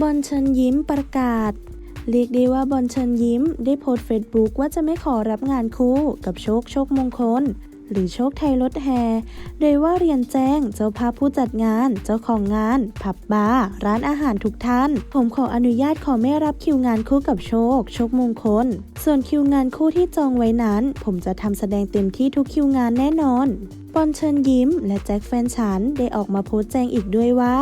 บอลเชิญยิ้มประกาศ เรียกได้ว่าบอลเชิญยิ้ม ได้โพสต์เฟซบุ๊กว่าจะไม่ขอรับงานคู่กับโชคโชคมงคล หรือโชคไทยรถแฮโดยว่าเรียนแจ้งเจ้าภาพผู้จัดงาน เจ้าของงาน ผับบาร์ร้านอาหารทุกท่าน ผมขออนุญาตขอไม่รับคิวงานคู่กับโชค โชคมงคล ส่วนคิวงานคู่ที่จองไว้นั้น ผมจะทำแสดงเต็มที่ทุกคิวงานแน่นอนบอลเชิญยิ้ม และแจ็คแฟนฉันได้ออกมาโพสต์แจ้งอีกด้วยว่า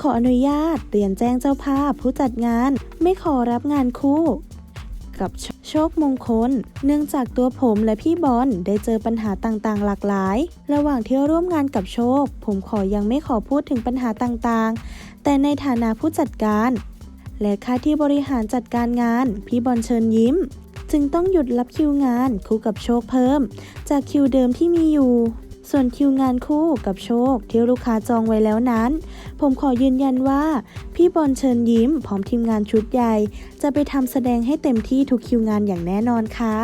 ขออนุญาตเรียนแจ้งเจ้าภาพผู้จัดงาน ไม่ขอรับงานคู่ กับโชคมงคล เนื่องจากตัวผมและพี่บอลได้เจอปัญหาต่างๆ หลากหลาย ระหว่างที่ร่วมงานกับโชค ผมขอยังไม่ขอพูดถึงปัญหาต่างๆ แต่ในฐานะผู้จัดการ และค่าที่บริหารจัดการงาน พี่บอลเชิญยิ้ม จึงต้องหยุดรับคิวงานคู่กับโชคเพิ่ม จากคิวเดิมที่มีอยู่ ส่วนคิวงานคู่กับโชคที่ลูกค้าจองไว้แล้วนั้น ผมขอยืนยันว่า พี่บอลเชิญยิ้มพร้อมทีมงานชุดใหญ่ จะไปทำแสดงให้เต็มที่ทุกคิวงานอย่างแน่นอนค่ะ